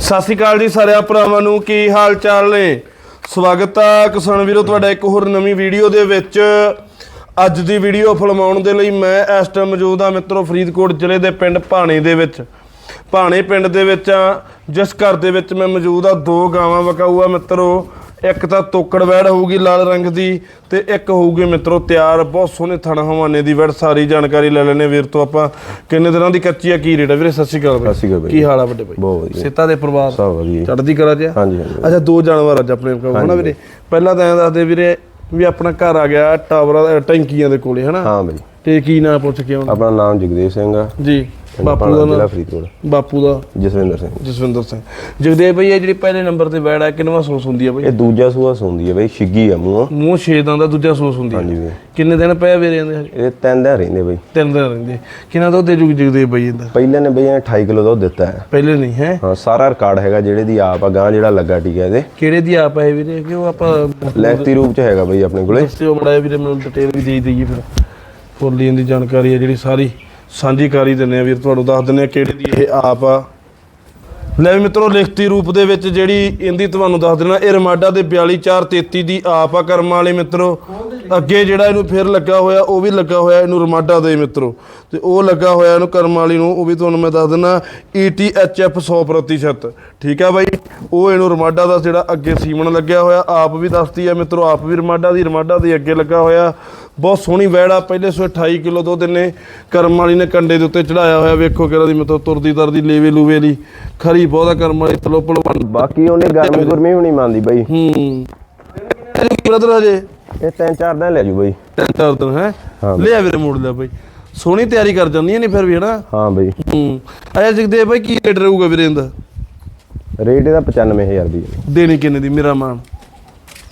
ਸਤਿ ਸ਼੍ਰੀ ਅਕਾਲ ਜੀ ਸਾਰਿਆਂ ਭਰਾਵਾਂ ਨੂੰ, ਕੀ ਹਾਲ ਚਾਲ ਨੇ? ਸਵਾਗਤ ਆ ਕਿਸਾਨ ਵੀਰੋ, ਤੁਹਾਡਾ ਇੱਕ ਹੋਰ ਨਵੀਂ ਵੀਡੀਓ ਦੇ ਵਿੱਚ। ਅੱਜ ਦੀ ਵੀਡੀਓ ਫਿਲਮਾਉਣ ਦੇ ਲਈ ਮੈਂ ਇਸ ਟਾਈਮ ਮੌਜੂਦ ਆ ਮਿੱਤਰੋ ਫਰੀਦਕੋਟ ਜ਼ਿਲ੍ਹੇ ਦੇ ਪਿੰਡ ਭਾਣੇ ਦੇ ਵਿੱਚ। ਭਾਣੇ ਪਿੰਡ ਦੇ ਵਿੱਚ ਆ ਜਿਸ ਘਰ ਦੇ ਵਿੱਚ ਮੈਂ ਮੌਜੂਦ ਆ ਦੋ ਗਾਵਾਂ ਵਕਾਊ ਆ ਮਿੱਤਰੋ। ਇੱਕ ਤਾਂ ਤੋਕੜ ਵੈੜ ਹੋਊਗੀ ਲਾਲ ਰੰਗ ਦੀ ਤੇ ਇੱਕ ਹੋਊਗੀ ਮਿੱਤਰੋ ਤਿਆਰ ਬਹੁਤ ਸੋਹਣੇ ਥਣ ਹਵਾਨੇ ਦੀ ਵੈੜ ਸਾਰੀ ਜਾਣਕਾਰੀ ਲੈ ਲੈਣੇ ਵੀਰ ਤੋਂ ਆਪਾਂ। ਕਿੰਨੇ ਦਿਨਾਂ ਦੀ ਕੱਚੀ ਆ ਕੀ ਰੇਟ ਆ ਵੀਰੇ? ਸਤਿ ਸ਼੍ਰੀ ਅਕਾਲ। ਸਤਿ ਸ਼੍ਰੀ ਅਕਾਲ ਬਾਈ। ਕੀ ਹਾਲ ਆ ਵੱਡੇ ਬਾਈ? ਬਹੁਤ ਵਧੀਆ। ਸਿੱਤਾ ਦੇ ਪਰਿਵਾਰ? ਸਭ ਵਧੀਆ। ਚੜਦੀ ਕਲਾ ਚ ਆ? ਹਾਂਜੀ ਹਾਂਜੀ। ਅੱਛਾ ਦੋ ਜਾਨਵਰ ਅੱਜ ਆਪਣੇ ਕੋਲ ਹਨਾ ਵੀਰੇ? ਪਹਿਲਾਂ ਤਾਂ ਐਂ ਦੱਸਦੇ ਵੀਰੇ ਵੀ ਆਪਣਾ ਘਰ ਆ ਗਿਆ ਟਾਵਰਾਂ ਟੈਂਕੀਆਂ ਦੇ ਕੋਲੇ ਹਨਾ? ਹਾਂ ਬਈ। ਤੇ ਕੀ ਨਾਂ ਪੁੱਛ ਕੇ ਆਉਣਾ ਆਪਣਾ ਨਾਮ ਜਗਦੇਵ ਸਿੰਘ ਆ। ਜੀ। ਬਾਪੂ ਦਾ ਜ਼ਿਲ੍ਹਾ ਫਰੀਦਕੋਟ। ਬਾਪੂ ਦਾ ਜਸਵਿੰਦਰ ਸਿੰਘ। ਜਸਵਿੰਦਰ ਸਿੰਘ। ਜਗਦੇਵ ਬਈ ਇਹ ਜਿਹੜੀ ਪਹਿਲੇ ਨੰਬਰ ਤੇ ਬੈੜ ਆ ਕਿੰਨਵਾਂ ਸੋਸ ਹੁੰਦੀ ਆ ਬਈ ਇਹ ਦੂਜਾ ਸੂਆ ਸੁੰਦੀ ਹੈ ਬਈ ਛਿੱਗੀ ਆ ਮੂੰਹ। ਮੂੰਹ ਛੇਦਾਂ ਦਾ ਦੂਜਾ ਸੋਸ ਹੁੰਦੀ ਆ। ਹਾਂਜੀ ਬਈ। ਕਿੰਨੇ ਦਿਨ ਪਏ ਵੀਰੇ ਇਹਦੇ ਹਜੇ? ਇਹ ਤਿੰਨ ਦਿਨ ਰਹਿੰਦੇ ਬਈ। ਤਿੰਨ ਦਿਨ ਰਹਿੰਦੇ। ਕਿੰਨਾ ਦੁੱਧ ਦੇ ਜੁਗ ਜਗਦੇਵ ਬਈ ਇਹਦਾ? ਪਹਿਲੇ ਨੇ ਬਈ ਇਹਨੇ 28 ਕਿਲੋ ਦੁੱਧ ਦਿੱਤਾ ਹੈ। ਪਹਿਲੇ ਨਹੀਂ ਹੈ? ਹਾਂ ਸਾਰਾ ਰਿਕਾਰਡ ਹੈਗਾ ਜਿਹੜੇ ਦੀ ਆਪ ਆ ਗਾਂ ਜਿਹੜਾ ਲੱਗਾ ਟੀਕਾ ਇਹਦੇ। ਕਿਹੜੇ ਦੀ ਆਪ ਹੈ ਵੀਰੇ? ਕਿ ਉਹ ਆਪਾਂ ਲੈਖਤੀ ਰੂਪ ਚ ਹੈਗਾ ਬਈ ਆਪਣੇ ਕੋਲੇ। ਦੱਸਿਓ ਮੜਾ ਵੀਰੇ ਮੈਨੂੰ ਡਿਟੇਲ ਵੀ ਦੇ ਦਈਏ ਫਿਰ। ਫੁੱਲ ਇਹਦੀ ਜਾਣਕਾਰੀ ਹੈ ਜਿਹੜੀ ਸਾਰੀ। ਸਾਂਝੀ ਕਰੀ ਦਿੰਨੇ ਆ ਵੀਰ, ਤੁਹਾਨੂੰ ਦੱਸ ਦਿੰਨੇ ਆ ਕਿਹੜੇ ਦੀ ਇਹ ਆਪ ਆ। ਲੈ ਵੀ ਮਿੱਤਰੋ, ਲਿਖਤੀ ਰੂਪ ਦੇ ਵਿੱਚ ਜਿਹੜੀ ਇਹਦੀ ਤੁਹਾਨੂੰ ਦੱਸ ਦੇਣਾ ਇਹ ਰਮਾਡਾ ਦੇ 42433 ਦੀ ਆਪ ਆ ਕਰਮ ਵਾਲੇ ਮਿੱਤਰੋ। ਅੱਗੇ ਜਿਹੜਾ ਇਹਨੂੰ ਫਿਰ ਲੱਗਾ ਹੋਇਆ, ਉਹ ਵੀ ਲੱਗਾ ਹੋਇਆ ਇਹਨੂੰ ਰਮਾਡਾ ਦੇ ਮਿੱਤਰੋ। ਤੇ ਉਹ ਲੱਗਾ ਹੋਇਆ ਇਹਨੂੰ ਕਰਮ ਵਾਲੀ ਨੂੰ, ਉਹ ਵੀ ਤੁਹਾਨੂੰ ਮੈਂ ਦੱਸ ਦਿੰਦਾ ETHF 100% ਠੀਕ ਆ ਬਾਈ? ਉਹ ਇਹਨੂੰ ਰਮਾਡਾ ਦਾ ਜਿਹੜਾ ਅੱਗੇ ਸੀਮਣ ਲੱਗਿਆ ਹੋਇਆ, ਆਪ ਵੀ ਦੱਸਦੀ ਆ ਮਿੱਤਰੋ, ਆਪ ਵੀ ਰਮਾਡਾ ਦੀ, ਰਮਾਡਾ ਦੇ ਅੱਗੇ ਲੱਗਾ ਹੋਇਆ। ਬਹੁਤ ਸੋਹਣੀ ਵੈੜ ਆ ਪਹਿਲੇ ਸੋ 28 ਕਿਲੋ ਦੁੱਧ ਇਹਨੇ ਕਰਮ ਵਾਲੀ ਨੇ ਕੰਡੇ ਦੇ ਉੱਤੇ ਚੜਾਇਆ ਹੋਇਆ ਵੇਖੋ ਕਿਹੜਾ ਦੀ ਮਤਲਬ ਤੁਰਦੀ ਤਰਦੀ ਲੇਵੇ ਲੂਵੇ ਲਈ ਖਰੀ ਬਹੁਤਾ ਕਰਮ ਵਾਲੀ ਤਲੋ ਪਲੋ ਬਾਕੀ ਉਹਨੇ ਗਰਮੀ ਗੁਰਮੀ ਵੀ ਨਹੀਂ ਮੰਨਦੀ ਬਈ। ਹੂੰ। ਬ੍ਰਦਰ ਹਜੇ? ਇਹ ਤਿੰਨ ਚਾਰ ਦਿਨ ਲੈ ਜੂ ਬਈ। ਤਿੰਨ ਚਾਰ ਦਿਨ ਹੈ? ਲਿਆ ਵੀਰੇ ਮੋੜ ਲਿਆ ਬਾਈ। ਸੋਹਣੀ ਤਿਆਰੀ ਕਰ ਜਾਂਦੀਆਂ ਨੇ ਫਿਰ ਵੀ ਹਨਾ? ਹਾਂ ਬਈ। ਹੂੰ। ਆਇਆ ਜਗਦੇਵ ਬਾਈ ਕੀ ਰੇਟ ਰਹੂਗਾ ਵੀਰੇ ਇਹਦਾ? ਰੇਟ ਇਹਦਾ 95000 ਰੁਪਏ ਦੇਣੀ ਕਿੰਨੇ ਦੀ? ਮੇਰਾ ਮਾਨ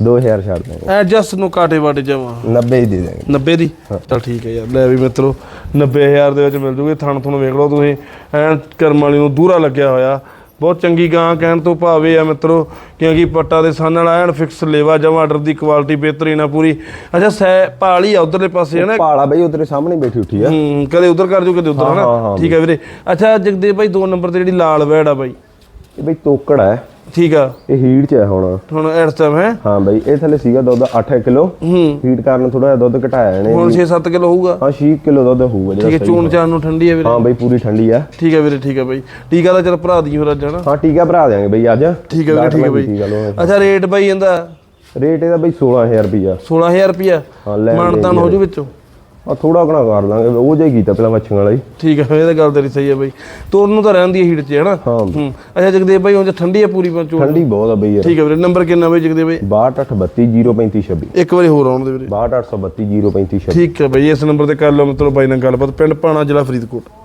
2000 ਛੱਡ ਦਾਂਗੇ ਐ ਜਸ ਨੂੰ ਕਾਟੇ ਵਾਟੇ ਜਾਵਾਂ 90 ਹੀ ਦੇ ਦਾਂਗੇ 90 ਦੀ? ਚਲ ਠੀਕ ਹੈ ਯਾਰ ਲੈ ਵੀ ਮਿੱਤਰੋ 90000 ਦੇ ਵਿੱਚ ਮਿਲ ਜੂਗੇ ਥਣ ਥਣ ਵੇਖ ਲਓ ਤੁਸੀਂ। ਐਨ ਕਰਮ ਵਾਲੀ ਨੂੰ ਦੂਰਾ ਲੱਗਿਆ ਹੋਇਆ। ਬਹੁਤ ਚੰਗੀ ਗਾਂ ਕਹਿਣ ਤੋਂ ਭਾਵੇਂ ਆ ਮਿੱਤਰੋ ਕਿਉਂਕਿ ਪੱਟਾ ਦੇ ਸਾਨ ਨਾਲ ਐਨ ਫਿਕਸ ਲੇਵਾ ਜਮਾ ਆਰਡਰ ਦੀ ਕੁਆਲਿਟੀ ਬਿਹਤਰੀਨ ਆ ਪੂਰੀ। ਅੱਛਾ ਸੈ ਭਾਲੀ ਆ ਉਧਰਲੇ ਪਾਸੇ ਹੈ ਨਾ ਪਾਲਾ ਬਈ ਉਧਰੇ ਸਾਹਮਣੇ ਬੈਠੀ ਉੱਠੀ ਆ। ਹੂੰ ਕਦੇ ਉਧਰ ਕਰ ਜੂ ਕਦੇ ਉਧਰ ਹਨਾ? ਠੀਕ ਹੈ ਵੀਰੇ। ਅੱਛਾ ਜਗਦੇਵ ਭਾਈ ਦੋ ਨੰਬਰ ਤੇ ਜਿਹੜੀ ਲਾਲ ਵੈੜ ਆ ਬਾਈ। ਇਹ ਬਈ ਤੋਕੜ ਹੈ ਠੀਕ ਆ। ਇਹ ਹੀਟ ਚ ਹੈ ਹੁਣ। ਹੁਣ ਇਸ ਟਾਈਮ ਹੈ। ਹਾਂ ਬਈ ਇਹ ਥੱਲੇ ਸੀਗਾ ਦੁੱਧ 8 ਕਿਲੋ। ਹੂੰ। ਹੀਟ ਕਾਰਨ ਥੋੜਾ ਜਿਹਾ ਦੁੱਧ ਘਟਾਇਆ ਇਹਨੇ। ਹੁਣ 6-7 ਕਿਲੋ ਹੋਊਗਾ। ਹਾਂ 6 ਕਿਲੋ ਦੁੱਧ ਹੋਊਗਾ ਠੀਕ ਹੈ ਚੂਨ ਚਾਨ ਨੂੰ ਠੰਡੀ ਹੈ ਵੀਰੇ। ਹਾਂ ਬਈ ਪੂਰੀ ਠੰਡੀ ਆ। ਠੀਕ ਹੈ ਵੀਰੇ ਠੀਕ ਹੈ ਬਾਈ। ਟੀਕਾ ਦਾ ਚਲ ਭਰਾ ਦੀ ਫਿਰ ਅੱਜ ਹਨਾ। ਹਾਂ ਟੀਕਾ ਭਰਾ ਦਿਆਂਗੇ ਬਈ ਅੱਜ। ਠੀਕ ਹੈ ਵੀਰੇ ਠੀਕ ਹੈ ਬਾਈ। ਅੱਛਾ ਰੇਟ ਬਾਈ ਇਹਦਾ? ਰੇਟ ਇਹਦਾ ਬਈ 16000 ਰੁਪਿਆ 16000 ਰੁਪਿਆ ਮਾਨਤਾਨ ਹੋ ਜੂ ਵਿੱਚੋਂ? ਆ ਥੋੜਾ ਘਣਾ ਕਰ ਦਾਂਗੇ ਉਹ ਜੇ ਕੀਤਾ ਪਹਿਲਾਂ ਮੱਛੀਆਂ ਵਾਲਾ ਹੀ। ਠੀਕ ਹੈ ਇਹ ਤਾਂ ਗੱਲ ਤੇਰੀ ਸਹੀ ਹੈ ਬਾਈ। ਤੋਰਨ ਨੂੰ ਤਾਂ ਰਹਿੰਦੀ ਹੈ ਹੀਟ 'ਚ ਹਾਂ ਹੂੰ ਅੱਛਾ ਜਗਦੇਵ ਬਾਈ ਹੁਣ ਠੰਡੀ ਹੈ ਪੂਰੀ ਪੰਚੋ ਠੰਡੀ ਬਹੁਤ ਆ ਬਈ ਯਾਰ। ਠੀਕ ਹੈ ਵੀਰੇ ਨੰਬਰ ਕਿੰਨਾ ਬਾਈ ਜਗਦੇਵ ਬਾਈ 6283203526 ਇੱਕ ਵਾਰੀ ਹੋਰ ਆਉਣ ਦੇ ਵੀਰੇ। 6283203526 ਠੀਕ ਹੈ ਬਾਈ ਇਸ ਨੰਬਰ ਤੇ ਕਰ ਲਓ ਮਿੱਤਰੋ ਬਾਈ ਨਾਲ ਗੱਲਬਾਤ ਪਿੰਡ ਪਾਣਾ ਜ਼ਿਲ੍ਹਾ ਫਰੀਦਕੋਟ।